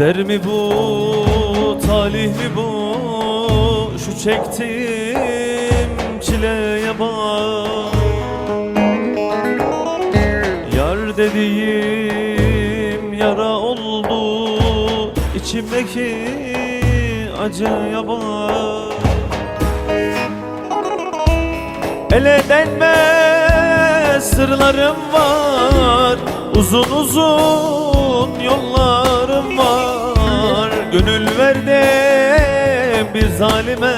Kader mi bu, talih mi bu? Şu çektiğim çileye bak. Yar dediğim yara oldu içimdeki acıya bak. Ele denmez sırlarım var Uzun uzun yollarım var Gönül verdim bir zalime.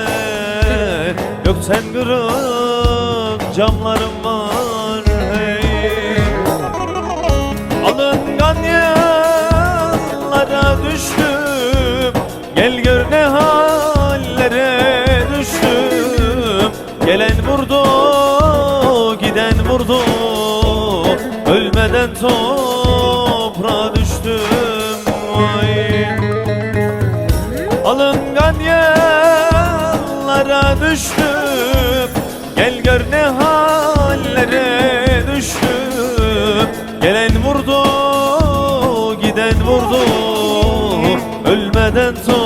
Gökten kırık camlarım var hey. Alıngan yıllara düştüm. Gel gör ne hallere düştüm. Gelen vurdu, giden vurdu. Ölmeden toprağa düştüm Gel gör ne hallere düştüm Gelen vurdu, giden vurdu Ölmeden toprağa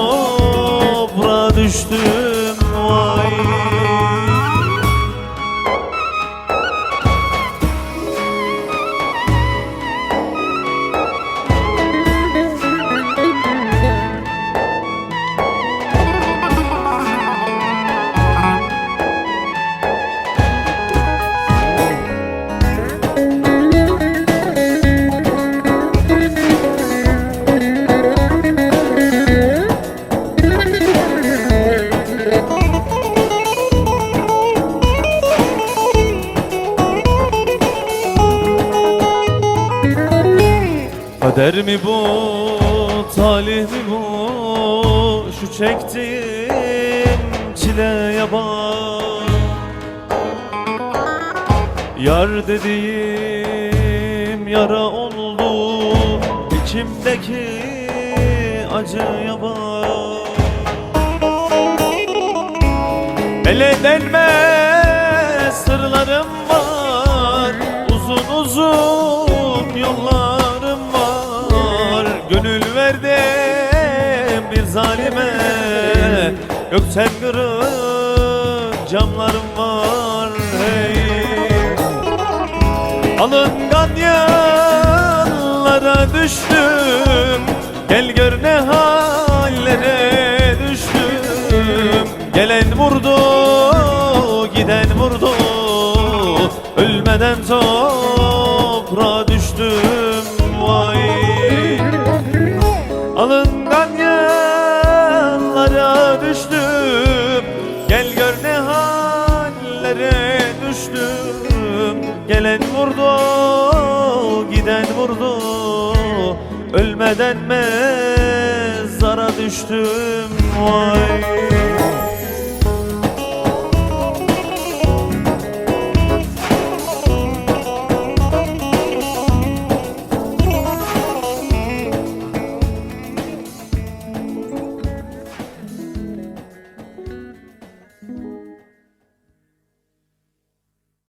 Kader mi bu, talih mi bu? Şu çektiğim çileye bak Yar dediğim yara oldu içimdeki acıya bak Ele denmez Gökten kırık camlarım var hey. Alıngan yıllara düştüm Gel gör ne hallere düştüm. Gelen vurdu, giden vurdu Ölmeden toprağa hallere düştüm. Gelen vurdu, giden vurdu. Ölmeden mezara düştüm. Vay